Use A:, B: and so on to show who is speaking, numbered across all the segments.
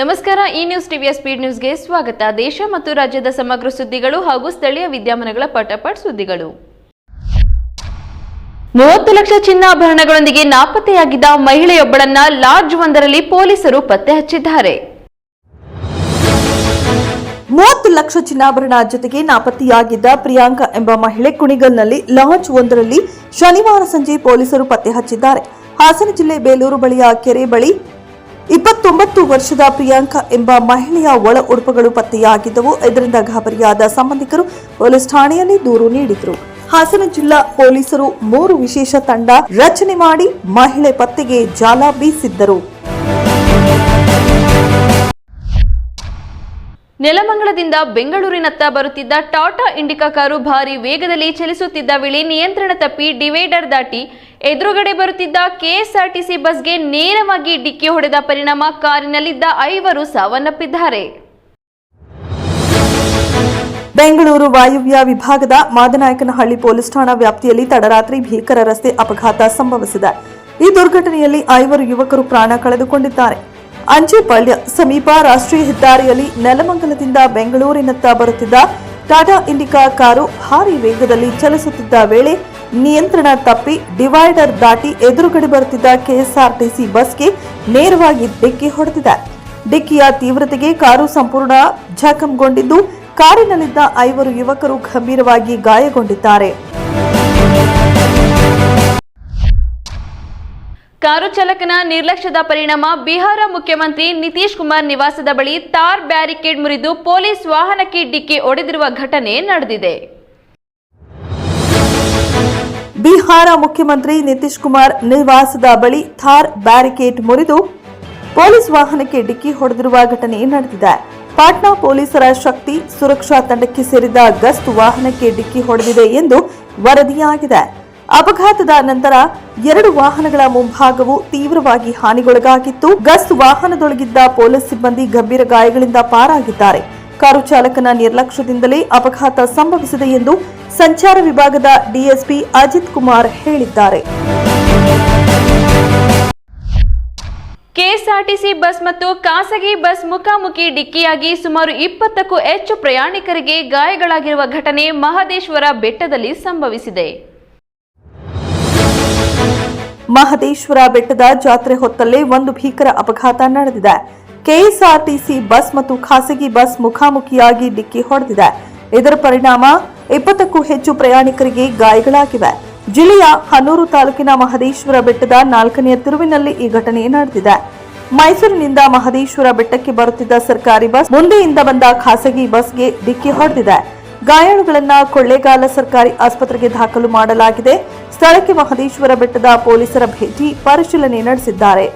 A: ನಮಸ್ಕಾರ, ಈ ನ್ಯೂಸ್ ಟಿವಿಯ ಸ್ಪೀಡ್ ನ್ಯೂಸ್ಗೆ ಸ್ವಾಗತ. ದೇಶ ಮತ್ತು ರಾಜ್ಯದ ಸಮಗ್ರ ಸುದ್ದಿಗಳು ಹಾಗೂ ಸ್ಥಳೀಯ ವಿದ್ಯಮಾನಗಳ ಪಟಪಟ್ ಸುದ್ದಿಗಳು. ಮೂವತ್ತು ಲಕ್ಷ ಚಿನ್ನಾಭರಣಗಳೊಂದಿಗೆ ನಾಪತ್ತೆಯಾಗಿದ್ದ ಮಹಿಳೆಯೊಬ್ಬಳನ್ನ ಲಾಡ್ಜ್ ಒಂದರಲ್ಲಿ ಪೊಲೀಸರು ಪತ್ತೆ ಹಚ್ಚಿದ್ದಾರೆ.
B: ಮೂವತ್ತು ಲಕ್ಷ ಚಿನ್ನಾಭರಣ ಜೊತೆಗೆ ನಾಪತ್ತೆಯಾಗಿದ್ದ ಪ್ರಿಯಾಂಕಾ ಎಂಬ ಮಹಿಳೆ ಕುಣಿಗಲ್ನಲ್ಲಿ ಲಾಂಚ್ ಒಂದರಲ್ಲಿ ಶನಿವಾರ ಸಂಜೆ ಪೊಲೀಸರು ಪತ್ತೆ ಹಚ್ಚಿದ್ದಾರೆ. ಹಾಸನ ಜಿಲ್ಲೆ ಬೇಲೂರು ಬಳಿಯ ಕೆರೆ ಬಳಿ ಇಪ್ಪತ್ತೊಂಬತ್ತು ವರ್ಷದ ಪ್ರಿಯಾಂಕಾ ಎಂಬ ಮಹಿಳೆಯ ಒಳ ಉಡುಪುಗಳು ಪತ್ತೆಯಾಗಿದ್ದವು. ಇದರಿಂದ ಗಾಬರಿಯಾದ ಸಂಬಂಧಿಕರು ಪೊಲೀಸ್ ಠಾಣೆಯಲ್ಲಿ ದೂರು ನೀಡಿದರು. ಹಾಸನ ಜಿಲ್ಲಾ ಪೊಲೀಸರು ಮೂರು ವಿಶೇಷ ತಂಡ ರಚನೆ ಮಾಡಿ ಮಹಿಳೆ ಪತ್ತೆಗೆ ಜಾಲ ಬೀಸಿದ್ದರು.
A: ನೆಲಮಂಗಲದಿಂದ ಬೆಂಗಳೂರಿನತ್ತ ಬರುತ್ತಿದ್ದ ಟಾಟಾ ಇಂಡಿಕಾ ಕಾರು ಭಾರಿ ವೇಗದಲ್ಲಿ ಚಲಿಸುತ್ತಿದ್ದ ವೇಳೆ ನಿಯಂತ್ರಣ ತಪ್ಪಿ ಡಿವೈಡರ್ ದಾಟಿ ಎದುರುಗಡೆ ಬರುತ್ತಿದ್ದ ಕೆಎಸ್ಆರ್ಟಿಸಿ ಬಸ್ಗೆ ನೇರವಾಗಿ ಡಿಕ್ಕಿ ಹೊಡೆದ ಪರಿಣಾಮ ಕಾರಿನಲ್ಲಿದ್ದ ಐವರು ಸಾವನ್ನಪ್ಪಿದ್ದಾರೆ.
B: ಬೆಂಗಳೂರು ವಾಯುವ್ಯ ವಿಭಾಗದ ಮಾದನಾಯಕನಹಳ್ಳಿ ಪೊಲೀಸ್ ಠಾಣಾ ವ್ಯಾಪ್ತಿಯಲ್ಲಿ ತಡರಾತ್ರಿ ಭೀಕರ ರಸ್ತೆ ಅಪಘಾತ ಸಂಭವಿಸಿದೆ. ಈ ದುರ್ಘಟನೆಯಲ್ಲಿ ಐವರು ಯುವಕರು ಪ್ರಾಣ ಕಳೆದುಕೊಂಡಿದ್ದಾರೆ. ಅಂಚೆಪಾಳ್ಯ ಸಮೀಪ ರಾಷ್ಟ್ರೀಯ ಹೆದ್ದಾರಿಯಲ್ಲಿ ನೆಲಮಂಗಲದಿಂದ ಬೆಂಗಳೂರಿನತ್ತ ಬರುತ್ತಿದ್ದ ಟಾಟಾ ಇಂಡಿಕಾ ಕಾರು ಭಾರಿ ವೇಗದಲ್ಲಿ ಚಲಿಸುತ್ತಿದ್ದ ವೇಳೆ ನಿಯಂತ್ರಣ ತಪ್ಪಿ ಡಿವೈಡರ್ ದಾಟಿ ಎದುರುಗಡೆ ಬರುತ್ತಿದ್ದ ಕೆಎಸ್ಆರ್ಟಿಸಿ ಬಸ್ಗೆ ನೇರವಾಗಿ ಡಿಕ್ಕಿ ಹೊಡೆದಿದೆ. ಡಿಕ್ಕಿಯ ತೀವ್ರತೆಗೆ ಕಾರು ಸಂಪೂರ್ಣ ಜಖಂಗೊಂಡಿದ್ದು ಕಾರಿನಲ್ಲಿದ್ದ ಐವರು ಯುವಕರು ಗಂಭೀರವಾಗಿ ಗಾಯಗೊಂಡಿದ್ದಾರೆ.
A: ಕಾರು ಚಾಲಕನ ನಿರ್ಲಕ್ಷ್ಯದ ಪರಿಣಾಮ ಬಿಹಾರ ಮುಖ್ಯಮಂತ್ರಿ ನಿತೀಶ್ ಕುಮಾರ್ ನಿವಾಸದ ಬಳಿ ತಾರ್ ಬ್ಯಾರಿಕೇಡ್ ಮುರಿದು ಪೊಲೀಸ್ ವಾಹನಕ್ಕೆ ಡಿಕ್ಕಿ ಹೊಡೆದಿರುವ ಘಟನೆ ನಡೆದಿದೆ.
B: ಬಿಹಾರ ಮುಖ್ಯಮಂತ್ರಿ ನಿತೀಶ್ ಕುಮಾರ್ ನಿವಾಸದ ಬಳಿ ಥಾರ್ ಬ್ಯಾರಿಕೇಡ್ ಮುರಿದು ಪೊಲೀಸ್ ವಾಹನಕ್ಕೆ ಡಿಕ್ಕಿ ಹೊಡೆದಿರುವ ಘಟನೆ ನಡೆದಿದೆ. ಪಾಟ್ನಾ ಪೊಲೀಸರ ಶಕ್ತಿ ಸುರಕ್ಷಾ ತಂಡಕ್ಕೆ ಸೇರಿದ ಗಸ್ತ್ ವಾಹನಕ್ಕೆ ಡಿಕ್ಕಿ ಹೊಡೆದಿದೆ ಎಂದು ವರದಿಯಾಗಿದೆ. ಅಪಘಾತದ ನಂತರ ಎರಡು ವಾಹನಗಳ ಮುಂಭಾಗವು ತೀವ್ರವಾಗಿ ಹಾನಿಗೊಳಗಾಗಿತ್ತು. ಗಸ್ ವಾಹನದೊಳಗಿದ್ದ ಪೊಲೀಸ್ ಸಿಬ್ಬಂದಿ ಗಂಭೀರ ಗಾಯಗಳಿಂದ ಪಾರಾಗಿದ್ದಾರೆ. ಕಾರು ಚಾಲಕನ ನಿರ್ಲಕ್ಷ್ಯದಿಂದಲೇ ಅಪಘಾತ ಸಂಭವಿಸಿದೆ ಎಂದು ಸಂಚಾರ ವಿಭಾಗದ ಡಿಎಸ್ಪಿ ಅಜಿತ್ ಕುಮಾರ್ ಹೇಳಿದ್ದಾರೆ.
A: ಕೆಎಸ್ಆರ್ಟಿಸಿ ಬಸ್ ಮತ್ತು ಖಾಸಗಿ ಬಸ್ ಮುಖಾಮುಖಿ ಡಿಕ್ಕಿಯಾಗಿ ಸುಮಾರು ಇಪ್ಪತ್ತಕ್ಕೂ ಹೆಚ್ಚು ಪ್ರಯಾಣಿಕರಿಗೆ ಗಾಯಗಳಾಗಿರುವ ಘಟನೆ ಮಹದೇಶ್ವರ ಬೆಟ್ಟದಲ್ಲಿ ಸಂಭವಿಸಿದೆ.
B: ಮಹದೇಶ್ವರ ಬೆಟ್ಟದ ಜಾತ್ರೆ ಹೊತ್ತಲ್ಲೇ ಒಂದು ಭೀಕರ ಅಪಘಾತ ನಡೆದಿದೆ. ಕೆಎಸ್ಆರ್ಟಿಸಿ ಬಸ್ ಮತ್ತು ಖಾಸಗಿ ಬಸ್ ಮುಖಾಮುಖಿಯಾಗಿ ಡಿಕ್ಕಿ ಹೊಡೆದಿದೆ. ಇದರ ಪರಿಣಾಮ ಇಪ್ಪತ್ತಕ್ಕೂ ಹೆಚ್ಚು ಪ್ರಯಾಣಿಕರಿಗೆ ಗಾಯಗಳಾಗಿವೆ. ಜಿಲ್ಲೆಯ ಹನೂರು ತಾಲೂಕಿನ ಮಹದೇಶ್ವರ ಬೆಟ್ಟದ ನಾಲ್ಕನೆಯ ತಿರುವಿನಲ್ಲಿ ಈ ಘಟನೆ ನಡೆದಿದೆ. ಮೈಸೂರಿನಿಂದ ಮಹದೇಶ್ವರ ಬೆಟ್ಟಕ್ಕೆ ಬರುತ್ತಿದ್ದ ಸರ್ಕಾರಿ ಬಸ್ ಮುಂದೆಯಿಂದ ಬಂದ ಖಾಸಗಿ ಬಸ್ಗೆ ಡಿಕ್ಕಿ ಹೊಡೆದಿದೆ. ಗಾಯಾಳುಗಳನ್ನ ಕೊಳ್ಳೇಗಾಲ ಸರ್ಕಾರಿ ಆಸ್ಪತ್ರೆಗೆ ದಾಖಲು ಮಾಡಲಾಗಿದೆ. ಸ್ಥಳಕ್ಕೆ ಮಹದೇಶ್ವರ ಬೆಟ್ಟದ ಪೊಲೀಸರ ಭೇಟಿ ಪರಿಶೀಲನೆ ನಡೆಸಿದ್ದಾರೆ.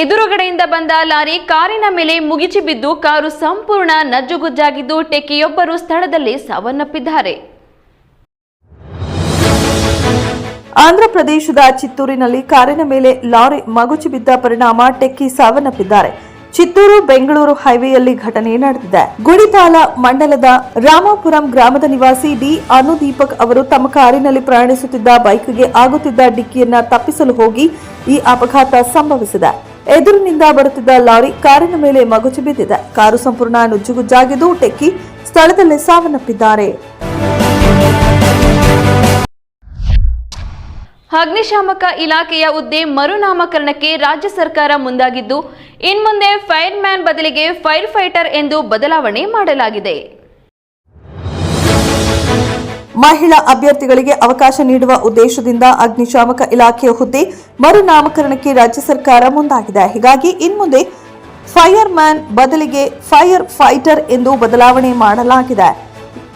A: ಎದುರುಗಡೆಯಿಂದ ಬಂದ ಲಾರಿ ಕಾರಿನ ಮೇಲೆ ಮುಗಿಚಿ ಬಿದ್ದು ಕಾರು ಸಂಪೂರ್ಣ ನಜ್ಜುಗುಜ್ಜಾಗಿದ್ದು ಟೆಕ್ಕಿಯೊಬ್ಬರು ಸ್ಥಳದಲ್ಲಿ ಸಾವನ್ನಪ್ಪಿದ್ದಾರೆ.
B: ಆಂಧ್ರಪ್ರದೇಶದ ಚಿತ್ತೂರಿನಲ್ಲಿ ಕಾರಿನ ಮೇಲೆ ಲಾರಿ ಮಗುಚಿ ಬಿದ್ದ ಪರಿಣಾಮ ಟೆಕ್ಕಿ ಸಾವನ್ನಪ್ಪಿದ್ದಾರೆ ಚಿತ್ತೂರು ಬೆಂಗಳೂರು ಹೈವೇಯಲ್ಲಿ ಘಟನೆ ನಡೆದಿದೆ. ಗುಡಿಪಾಲ ಮಂಡಲದ ರಾಮಾಪುರಂ ಗ್ರಾಮದ ನಿವಾಸಿ ಡಿ ಅನುದೀಪಕ್ ಅವರು ತಮ್ಮ ಕಾರಿನಲ್ಲಿ ಪ್ರಯಾಣಿಸುತ್ತಿದ್ದ ಬೈಕ್ಗೆ ಆಗುತ್ತಿದ್ದ ಡಿಕ್ಕಿಯನ್ನ ತಪ್ಪಿಸಲು ಹೋಗಿ ಈ ಅಪಘಾತ ಸಂಭವಿಸಿದೆ. ಎದುರಿನಿಂದ ಬರುತ್ತಿದ್ದ ಲಾರಿ ಕಾರಿನ ಮೇಲೆ ಮಗುಚಿ ಬಿದ್ದಿದೆ. ಕಾರು ಸಂಪೂರ್ಣ ನುಜ್ಜುಗುಜ್ಜಾಗಿದ್ದು ಟೆಕ್ಕಿ ಸ್ಥಳದಲ್ಲೇ ಸಾವನ್ನಪ್ಪಿದ್ದಾರೆ.
A: ಅಗ್ನಿಶಾಮಕ ಇಲಾಖೆಯ ಹುದ್ದೆ ಮರುನಾಮಕರಣಕ್ಕೆ ರಾಜ್ಯ ಸರ್ಕಾರ ಮುಂದಾಗಿದ್ದು ಇನ್ಮುಂದೆ ಫೈರ್ ಮ್ಯಾನ್ ಬದಲಿಗೆ ಫೈರ್ ಫೈಟರ್ ಎಂದು ಬದಲಾವಣೆ ಮಾಡಲಾಗಿದೆ.
B: ಮಹಿಳಾ ಅಭ್ಯರ್ಥಿಗಳಿಗೆ ಅವಕಾಶ ನೀಡುವ ಉದ್ದೇಶದಿಂದ ಅಗ್ನಿಶಾಮಕ ಇಲಾಖೆಯ ಹುದ್ದೆ ಮರುನಾಮಕರಣಕ್ಕೆ ರಾಜ್ಯ ಸರ್ಕಾರ ಮುಂದಾಗಿದೆ. ಹೀಗಾಗಿ ಇನ್ಮುಂದೆ ಫೈರ್ ಮ್ಯಾನ್ ಬದಲಿಗೆ ಫೈರ್ ಫೈಟರ್ ಎಂದು ಬದಲಾವಣೆ ಮಾಡಲಾಗಿದೆ.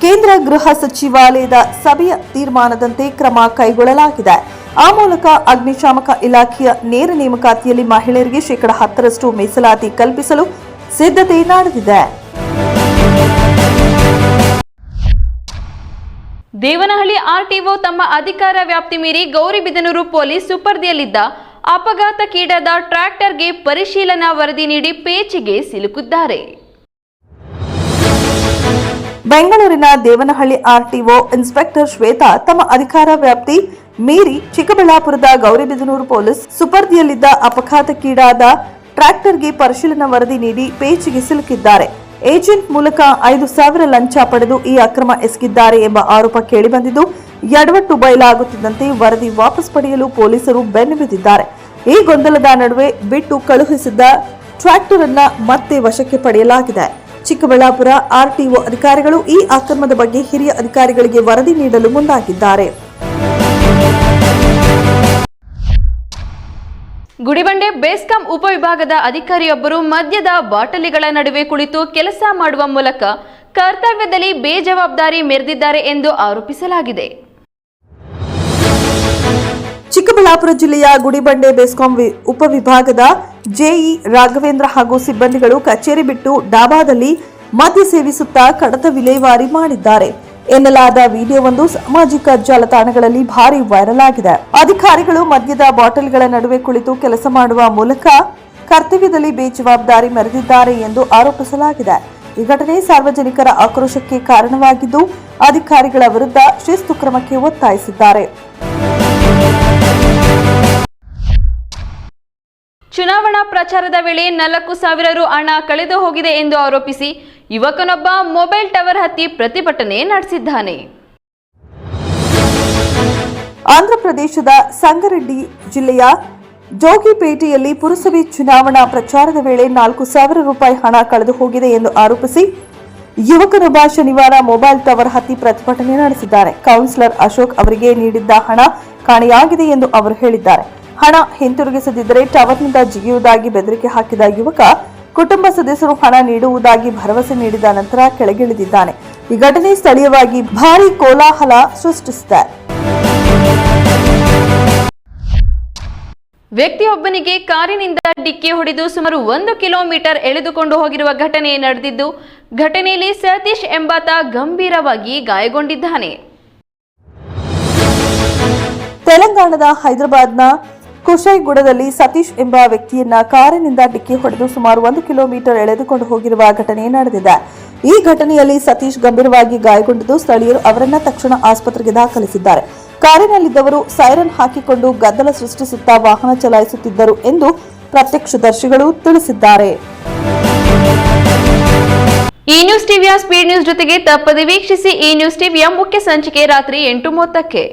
B: ಕೇಂದ್ರ ಗೃಹ ಸಚಿವಾಲಯದ ಸಭೆಯ ತೀರ್ಮಾನದಂತೆ ಕ್ರಮ ಕೈಗೊಳ್ಳಲಾಗಿದೆ. ಆ ಮೂಲಕ ಅಗ್ನಿಶಾಮಕ ಇಲಾಖೆಯ ನೇರ ನೇಮಕಾತಿಯಲ್ಲಿ ಮಹಿಳೆಯರಿಗೆ ಶೇಕಡ ಹತ್ತರಷ್ಟು ಮೀಸಲಾತಿ ಕಲ್ಪಿಸಲು ಸಿದ್ಧತೆ ನಡೆದಿದೆ.
A: ದೇವನಹಳ್ಳಿ ಆರ್ಟಿಒ ತಮ್ಮ ಅಧಿಕಾರ ವ್ಯಾಪ್ತಿ ಮೀರಿ ಗೌರಿಬಿದನೂರು ಪೊಲೀಸ್ ಸುಪರ್ದಿಯಲ್ಲಿದ್ದ ಅಪಘಾತಕ್ಕೀಡಾದ ಟ್ರ್ಯಾಕ್ಟರ್ಗೆ ಪರಿಶೀಲನಾ ವರದಿ ನೀಡಿ ಪೇಚಿಗೆ ಸಿಲುಕಿದ್ದಾರೆ.
B: ಬೆಂಗಳೂರಿನ ದೇವನಹಳ್ಳಿ ಆರ್ಟಿಒ ಇನ್ಸ್ಪೆಕ್ಟರ್ ಶ್ವೇತಾ ತಮ್ಮ ಅಧಿಕಾರ ವ್ಯಾಪ್ತಿ ಮೀರಿ ಚಿಕ್ಕಬಳ್ಳಾಪುರದ ಗೌರಿಬಿದನೂರು ಪೊಲೀಸ್ ಸುಪರ್ದಿಯಲ್ಲಿದ್ದ ಅಪಘಾತಕ್ಕೀಡಾದ ಟ್ರ್ಯಾಕ್ಟರ್ಗೆ ಪರಿಶೀಲನಾ ವರದಿ ನೀಡಿ ಪೇಚಿಗೆ ಸಿಲುಕಿದ್ದಾರೆ. ಏಜೆಂಟ್ ಮೂಲಕ ಐದು ಸಾವಿರ ಲಂಚ ಪಡೆದು ಈ ಅಕ್ರಮ ಎಸಗಿದ್ದಾರೆ ಎಂಬ ಆರೋಪ ಕೇಳಿಬಂದಿದ್ದು ಎಡವಟ್ಟು ಬಯಲಾಗುತ್ತಿದ್ದಂತೆ ವರದಿ ವಾಪಸ್ ಪಡೆಯಲು ಪೊಲೀಸರು ಬೆನ್ನು ಬಿದ್ದಿದ್ದಾರೆ. ಈ ಗೊಂದಲದ ನಡುವೆ ಬಿಟ್ಟು ಕಳುಹಿಸಿದ್ದ ಟ್ರ್ಯಾಕ್ಟರ್ ಅನ್ನ ಮತ್ತೆ ವಶಕ್ಕೆ ಪಡೆಯಲಾಗಿದೆ. ಚಿಕ್ಕಬಳ್ಳಾಪುರ ಆರ್ಟಿಒ ಅಧಿಕಾರಿಗಳು ಈ ಅಕ್ರಮದ ಬಗ್ಗೆ ಹಿರಿಯ ಅಧಿಕಾರಿಗಳಿಗೆ ವರದಿ ನೀಡಲು ಮುಂದಾಗಿದ್ದಾರೆ.
A: ಗುಡಿಬಂಡೆ ಬೇಸ್ಕಾಂ ಉಪವಿಭಾಗದ ಅಧಿಕಾರಿಯೊಬ್ಬರು ಮದ್ಯದ ಬಾಟಲಿಗಳ ನಡುವೆ ಕುಳಿತು ಕೆಲಸ ಮಾಡುವ ಮೂಲಕ ಕರ್ತವ್ಯದಲ್ಲಿ ಬೇಜವಾಬ್ದಾರಿ ಮೆರೆದಿದ್ದಾರೆ ಎಂದು ಆರೋಪಿಸಲಾಗಿದೆ.
B: ಚಿಕ್ಕಬಳ್ಳಾಪುರ ಜಿಲ್ಲೆಯ ಗುಡಿಬಂಡೆ ಬೆಸ್ಕಾಂ ಉಪವಿಭಾಗದ ಜೆಇ, ರಾಘವೇಂದ್ರ ಹಾಗೂ ಸಿಬ್ಬಂದಿಗಳು ಕಚೇರಿ ಬಿಟ್ಟು ಡಾಬಾದಲ್ಲಿ ಮದ್ಯ ಸೇವಿಸುತ್ತಾ ಕಡತ ವಿಲೇವಾರಿ ಮಾಡಿದ್ದಾರೆ. ಎನ್ನಲಾದ ವಿಡಿಯೋವೊಂದು ಸಾಮಾಜಿಕ ಜಾಲತಾಣಗಳಲ್ಲಿ ಭಾರಿ ವೈರಲ್ ಆಗಿದೆ. ಅಧಿಕಾರಿಗಳು ಮದ್ಯದ ಬಾಟಲ್ಗಳ ನಡುವೆ ಕುಳಿತು ಕೆಲಸ ಮಾಡುವ ಮೂಲಕ ಕರ್ತವ್ಯದಲ್ಲಿ ಬೇಜವಾಬ್ದಾರಿ ಮೆರೆದಿದ್ದಾರೆ ಎಂದು ಆರೋಪಿಸಲಾಗಿದೆ. ಈ ಘಟನೆ ಸಾರ್ವಜನಿಕರ ಆಕ್ರೋಶಕ್ಕೆ ಕಾರಣವಾಗಿದ್ದು, ಅಧಿಕಾರಿಗಳ ವಿರುದ್ಧ ಶಿಸ್ತು ಕ್ರಮಕ್ಕೆ ಒತ್ತಾಯಿಸಿದ್ದಾರೆ.
A: ಚುನಾವಣಾ ಪ್ರಚಾರದ ವೇಳೆ ನಾಲ್ಕು ಸಾವಿರ ರು ಹಣ ಕಳೆದು ಹೋಗಿದೆ ಎಂದು ಆರೋಪಿಸಿ ಯುವಕನೊಬ್ಬ ಮೊಬೈಲ್ ಟವರ್ ಹತ್ತಿ ಪ್ರತಿಭಟನೆ ನಡೆಸಿದ್ದಾನೆ.
B: ಆಂಧ್ರಪ್ರದೇಶದ ಸಂಗರೆಡ್ಡಿ ಜಿಲ್ಲೆಯ ಜೋಗಿಪೇಟೆಯಲ್ಲಿ ಪುರಸಭೆ ಚುನಾವಣಾ ಪ್ರಚಾರದ ವೇಳೆ ನಾಲ್ಕು ಸಾವಿರ ರೂಪಾಯಿ ಹಣ ಕಳೆದು ಹೋಗಿದೆ ಎಂದು ಆರೋಪಿಸಿ ಯುವಕನೊಬ್ಬ ಶನಿವಾರ ಮೊಬೈಲ್ ಟವರ್ ಹತ್ತಿ ಪ್ರತಿಭಟನೆ ನಡೆಸಿದ್ದಾರೆ. ಕೌನ್ಸಿಲರ್ ಅಶೋಕ್ ಅವರಿಗೆ ನೀಡಿದ್ದ ಹಣ ಕಾಣೆಯಾಗಿದೆ ಎಂದು ಅವರು ಹೇಳಿದ್ದಾರೆ. ಹಣ ಹಿಂತಿರುಗಿಸದಿದ್ದರೆ ಟವರ್ನಿಂದ ಜಿಗಿಯುವುದಾಗಿ ಬೆದರಿಕೆ ಹಾಕಿದ ಯುವಕ ಕುಟುಂಬ ಸದಸ್ಯರು ಹಣ ನೀಡುವುದಾಗಿ ಭರವಸೆ ನೀಡಿದ ನಂತರ ಕೆಳಗಿಳಿದಿದ್ದಾನೆ. ಈ ಘಟನೆ ಸ್ಥಳೀಯವಾಗಿ ಭಾರಿ ಕೋಲಾಹಲ ಸೃಷ್ಟಿಸಿದೆ.
A: ವ್ಯಕ್ತಿಯೊಬ್ಬನಿಗೆ ಕಾರಿನಿಂದ ಡಿಕ್ಕಿ ಹೊಡೆದು ಸುಮಾರು ಒಂದು ಕಿಲೋಮೀಟರ್ ಎಳೆದುಕೊಂಡು ಹೋಗಿರುವ ಘಟನೆ ನಡೆದಿದ್ದು ಘಟನೆಯಲ್ಲಿ ಸತೀಶ್ ಎಂಬಾತ ಗಂಭೀರವಾಗಿ ಗಾಯಗೊಂಡಿದ್ದಾನೆ.
B: ತೆಲಂಗಾಣದ ಹೈದರಾಬಾದ್ನ ಕುಶೈಗುಡದಲ್ಲಿ ಸತೀಶ್ ಎಂಬ ವ್ಯಕ್ತಿಯನ್ನ ಕಾರಿನಿಂದ ಡಿಕ್ಕಿ ಹೊಡೆದು ಸುಮಾರು ಒಂದು ಕಿಲೋಮೀಟರ್ ಎಳೆದುಕೊಂಡು ಹೋಗಿರುವ ಘಟನೆ ನಡೆದಿದೆ. ಈ ಘಟನೆಯಲ್ಲಿ ಸತೀಶ್ ಗಂಭೀರವಾಗಿ ಗಾಯಗೊಂಡಿದ್ದು ಸ್ಥಳೀಯರು ಅವರನ್ನ ತಕ್ಷಣ ಆಸ್ಪತ್ರೆಗೆ ದಾಖಲಿಸಿದ್ದಾರೆ. ಕಾರಿನಲ್ಲಿದ್ದವರು ಸೈರನ್ ಹಾಕಿಕೊಂಡು ಗದ್ದಲ ಸೃಷ್ಟಿಸುತ್ತಾ ವಾಹನ ಚಲಾಯಿಸುತ್ತಿದ್ದರು ಎಂದು ಪ್ರತ್ಯಕ್ಷದರ್ಶಿಗಳು ತಿಳಿಸಿದ್ದಾರೆ.
A: ಈ ನ್ಯೂಸ್ ಟಿವಿಯ ಸ್ಪೀಡ್ ನ್ಯೂಸ್ ಜೊತೆಗೆ ತಪ್ಪದೆ ವೀಕ್ಷಿಸಿ ಈ ನ್ಯೂಸ್ ಟಿವಿಯ ಮುಖ್ಯ ಸಂಚಿಕೆ ರಾತ್ರಿ ಎಂಟು ಮೂವತ್ತಕ್ಕೆ.